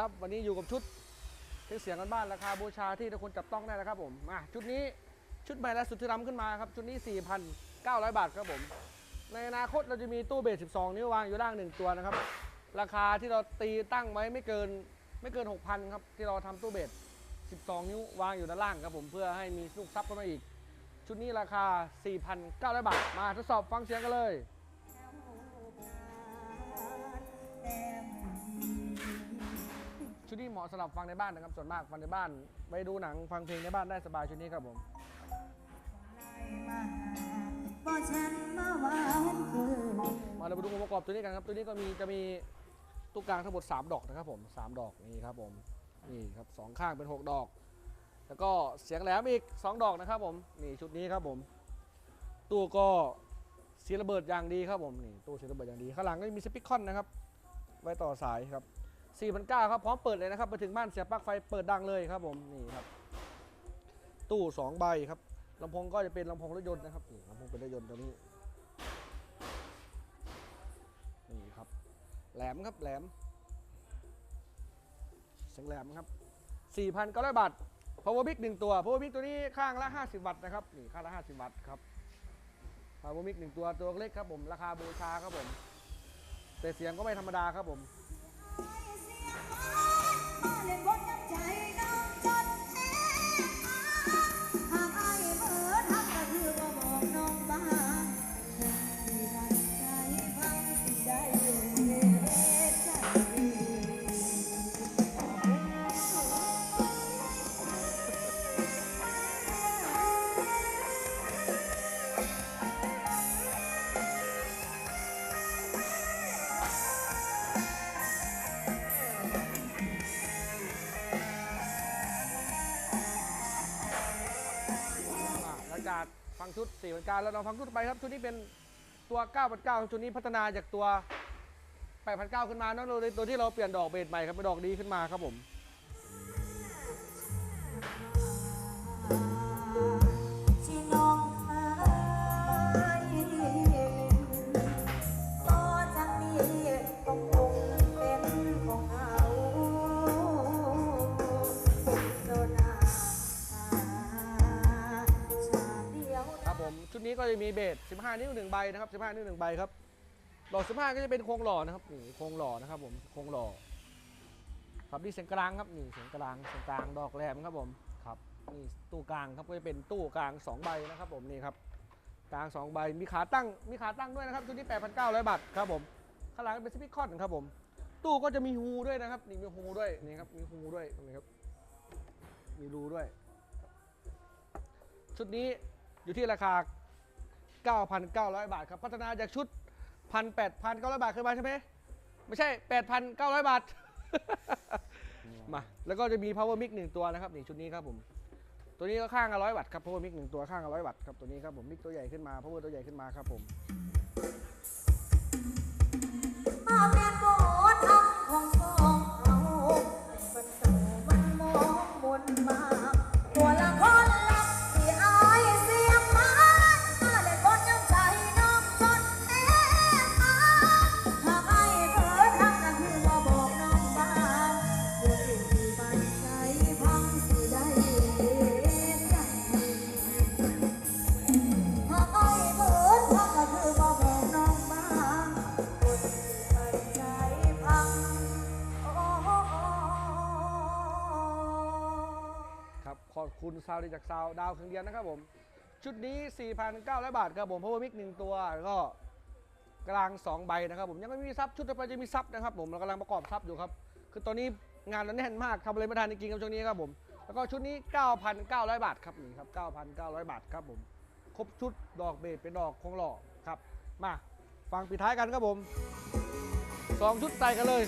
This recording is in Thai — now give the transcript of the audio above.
ครับ วันนี้อยู่กับชุดเครื่องเสียงกันบ้านราคาบูชาที่ทุกคนจับต้องได้นะครับผมมาชุดนี้ชุดใหม่และสุดที่ล้ำขึ้นมาครับ ชุดนี้ 4,900 บาทครับผม ในอนาคตเราจะมีตู้เบส 12 นิ้ววางอยู่ล่างหนึ่งตัวนะครับ ราคาที่เราตีตั้งไว้ไม่เกินไม่เกิน 6,000 ครับ ที่เราทำตู้เบส 12 นิ้ววางอยู่ด้านล่างครับผมเพื่อให้มีลูกซับเข้ามาอีก ชุดนี้ราคา 4,900 บาท มาทดสอบฟังเสียงกันเลย ชุดนี้เหมาะสำหรับฟังในบ้านนะครับ ส่วนมากฟังในบ้าน ไปดูหนังฟังเพลงในบ้านได้สบายชุดนี้ครับผม บ่ฉันมาหวานคืนมาเราไปดูองค์ประกอบตัวนี้กันครับ ตัวนี้ก็มีจะมีตู้กลางทั้งหมด3ดอกนะครับผม3ดอกนี่ครับผมนี่ครับสองข้างเป็น 6 ดอก แล้วก็เสียงแหลมอีก 2 ดอกนะครับผมนี่ชุดนี้ครับผม ตู้ก็เสียงระเบิดอย่างดีครับผมนี่ตู้เสียงระเบิดอย่างดีข้างหลังก็มีสปิคคอนนะครับ ไว้ต่อสายครับ 4,900ครับพร้อมเปิดเลยนะครับไปถึงบ้านเสียบปลั๊กไฟเปิดดังเลยครับผมนี่ครับ ตู้สองใบครับลำโพงก็จะเป็นลำโพงรถยนต์นะครับนี่ลำโพงเป็นรถยนต์ตัวนี้นี่ครับแหลมครับแหลมเสียงแหลมครับ4,900บาท power mic หนึ่งตัว power mic ตัวนี้ข้างละ 50 วัตต์นะครับนี่ข้างละ 50 วัตต์ครับ power mic หนึ่งตัวตัวเล็กครับผมราคาบูชาครับผมแต่เสียงก็ไม่ธรรมดาครับผม เล่นบนน้ำใจ งชุด4ประการแล้วลองฟังชุดต่อไปครับชุดนี้เป็นตัว9 9 0ชุดนี้พัฒนาจากตัว8 9 0ขึ้นมาเนาะโดยตัวที่เราเปลี่ยนดอกเบสใหม่ครับเป็นดอกดีขึ้นมาครับผม นี้ก็จะมีเบส15 นิ้ว1ใบนะครับ 15 นิ้ว1ใบครับดอก15 ก็จะเป็นโครงหล่อนะครับนี่โครงหล่อนะครับผมโครงหล่อครับนี่เสียงกลางครับนี่เสียงกลางเสียงกลางดอกแหลมครับผมครับนี่ตู้กลางครับก็จะเป็นตู้กลาง 2 ใบนะครับผมนี่ครับกลาง 2 ใบมีขาตั้งมีขาตั้งด้วยนะครับชุดนี้8,900บาทครับผมข้างหลังเป็นสปีกคอนครับผมตู้ก็จะมีฮูด้วยนะครับนี่มีฮูด้วยนี่ครับมีฮูด้วยตรงนี่ครับมีรูด้วย ชุดนี้อยู่ที่ราคา 9,900 บาทครับ พัฒนาจากชุด 1,8,900 บาทเคยมาใช่ไหมไม่ใช่ 8,900 บาท มา แล้วก็จะมี power mic หนึ่งตัวนะครับนี่ชุดนี้ครับผม ตัวนี้ก็ข้างละร้อยวัตต์ครับ power mic หนึ่งตัวข้างละร้อยวัตต์ครับ ตัวนี้ครับผมมิกตัวใหญ่ขึ้นมา power ตัวใหญ่ขึ้นมาครับผม ซาวดีจากซาวดาวเครื่องเดียวนะครับผม ชุดนี้ 4,900 บาทครับผม power mic หนึ่งตัวแล้วก็กลาง 2 ใบนะครับผมยังไม่มีซับชุดต่อไปจะมีซับนะครับผมเรากำลังประกอบซับอยู่ครับ คือตอนนี้งานเราแน่นมากทำอะไรไม่ทันจริงๆครับช่วงนี้ครับผมแล้วก็ชุดนี้ 9,900 บาทครับนี่ครับ 9,900 บาทครับผมครบชุดดอกเบสเป็นดอกคงหล่อครับ มาฟังปิดท้ายกันครับผมสองชุดใส่กันเลย